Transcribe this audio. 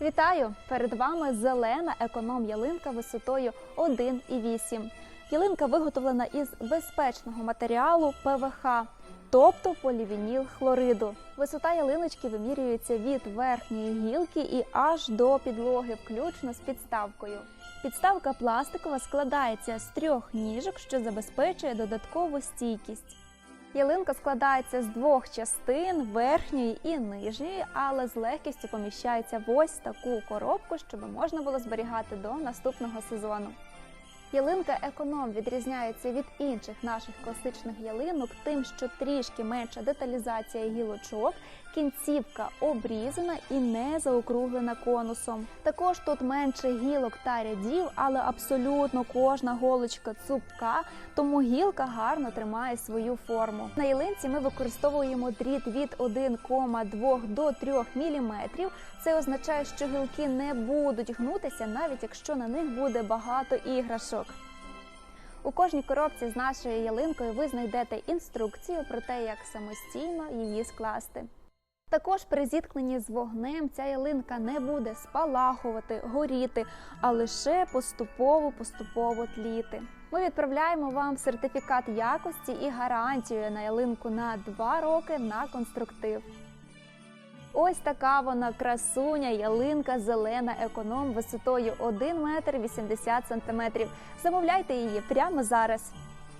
Вітаю! Перед вами зелена економ-ялинка висотою 1,8. Ялинка виготовлена із безпечного матеріалу ПВХ, тобто полівініл хлориду. Висота ялиночки вимірюється від верхньої гілки і аж до підлоги, включно з підставкою. Підставка пластикова складається з трьох ніжок, що забезпечує додаткову стійкість. Ялинка складається з двох частин верхньої і нижньої, але з легкістю поміщається в ось таку коробку, щоб можна було зберігати до наступного сезону. Ялинка економ відрізняється від інших наших класичних ялинок тим, що трішки менша деталізація гілочок, кінцівка обрізана і не заокруглена конусом. Також тут менше гілок та рядів, але абсолютно кожна голочка цупка, тому гілка гарно тримає свою форму. На ялинці ми використовуємо дріт від 1,2 до 3 мм. Це означає, що гілки не будуть гнутися, навіть якщо на них буде багато іграшок. У кожній коробці з нашою ялинкою ви знайдете інструкцію про те, як самостійно її скласти. Також при зіткненні з вогнем ця ялинка не буде спалахувати, горіти, а лише поступово-поступово тліти. Ми відправляємо вам сертифікат якості і гарантію на ялинку на 2 роки на конструктив. Ось така вона красуня, ялинка зелена економ висотою 1 метр 80 сантиметрів. Замовляйте її прямо зараз.